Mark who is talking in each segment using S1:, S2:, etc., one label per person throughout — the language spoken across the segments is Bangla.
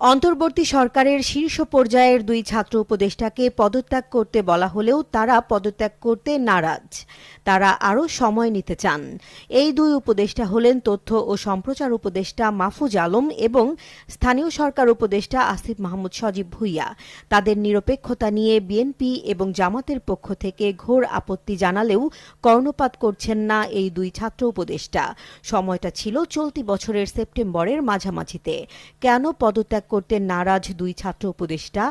S1: অন্তর্বর্তী সরকারের শীর্ষ পর্যায়ের দুই ছাত্র উপদেষ্টাকে পদত্যাগ করতে বলা হলেও তারা পদত্যাগ করতে নারাজ। তারা আরও সময় নিতে চান। এই দুই উপদেষ্টা হলেন তথ্য ও সম্প্রচার উপদেষ্টা মাহফুজ আলম এবং স্থানীয় সরকার উপদেষ্টা আসিফ মাহমুদ সজীব ভুইয়া। তাদের নিরপেক্ষতা নিয়ে বিএনপি এবং জামাতের পক্ষ থেকে ঘোর আপত্তি জানালেও কর্ণপাত করছেন না এই দুই ছাত্র উপদেষ্টা। সময়টা ছিল চলতি বছরের সেপ্টেম্বরের মাঝামাঝিতে। কেন পদত্যাগ করতে নারাজ দুই ছাত্র উপদেষ্টা।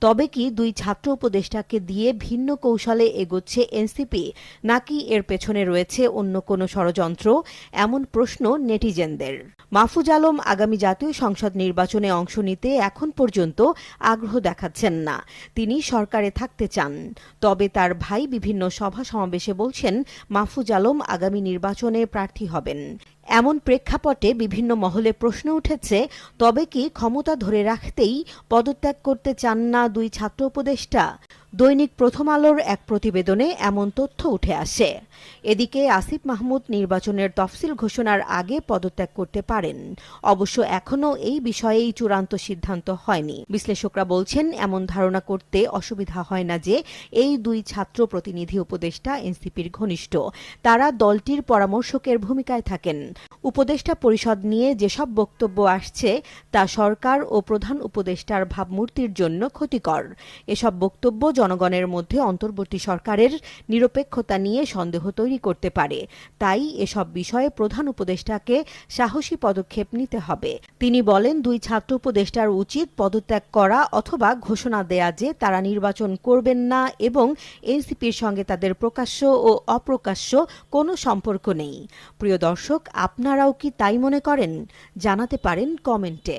S1: তবে কি দুই ছাত্র উপদেষ্টাকে দিয়ে ভিন্ন কৌশলে এগোচ্ছে এনসিপি? নাকি এর পেছনে রয়েছে অন্য কোনো ষড়যন্ত্র? এমন প্রশ্ন নেটিজেনদের। মাহফুজ আলম আগামী জাতীয় সংসদ নির্বাচনে অংশ নিতে এখন পর্যন্ত আগ্রহ দেখাচ্ছেন না। তিনি সরকারে থাকতে চান। তবে তার ভাই বিভিন্ন সভা সমাবেশে বলছেন, মাহফুজ আলম আগামী নির্বাচনে প্রার্থী হবেন। এমন প্রেক্ষাপটে বিভিন্ন মহলে প্রশ্ন উঠেছে, তবে কি ক্ষমতা ধরে রাখতেই পদত্যাগ করতে চান না দুই ছাত্র উপদেষ্টা? দৈনিক প্রথম আলোর এক প্রতিবেদনে এমন তথ্য উঠে আসে। এদিকে আসিফ মাহমুদ নির্বাচনের তফসিল ঘোষণার আগে পদত্যাগ করতে পারেন। অবশ্য এখনও এই বিষয়েই চূড়ান্ত সিদ্ধান্ত হয়নি। বিশ্লেষকরা বলছেন, এমন ধারণা করতে অসুবিধা হয় না যে এই দুই ছাত্র প্রতিনিধি উপদেষ্টা এনসিপির ঘনিষ্ঠ। তারা দলটির পরামর্শকের ভূমিকায় থাকেন। উপদেষ্টা পরিষদ নিয়ে যেসব বক্তব্য আসছে, তা সরকার ও প্রধান উপদেষ্টার ভাবমূর্তির জন্য ক্ষতিকর। এসব বক্তব্য জনগণের মধ্যে অন্তর্বর্তী সরকারের নিরপেক্ষতা নিয়ে সন্দেহ তৈরি করতে পারে। তাই এসব বিষয়ে প্রধান উপদেষ্টাকে সাহসী পদক্ষেপ নিতে হবে। তিনি বলেন, দুই ছাত্র উপদেষ্টার উচিত পদত্যাগ করা অথবা ঘোষণা দেয়া যে তারা নির্বাচন করবেন না এবং এনসিপির সঙ্গে তাদের প্রকাশ্য ও অপ্রকাশ্য কোনো সম্পর্ক নেই। প্রিয় দর্শক, আপনারাও কি তাই মনে করেন? জানাতে পারেন কমেন্টে।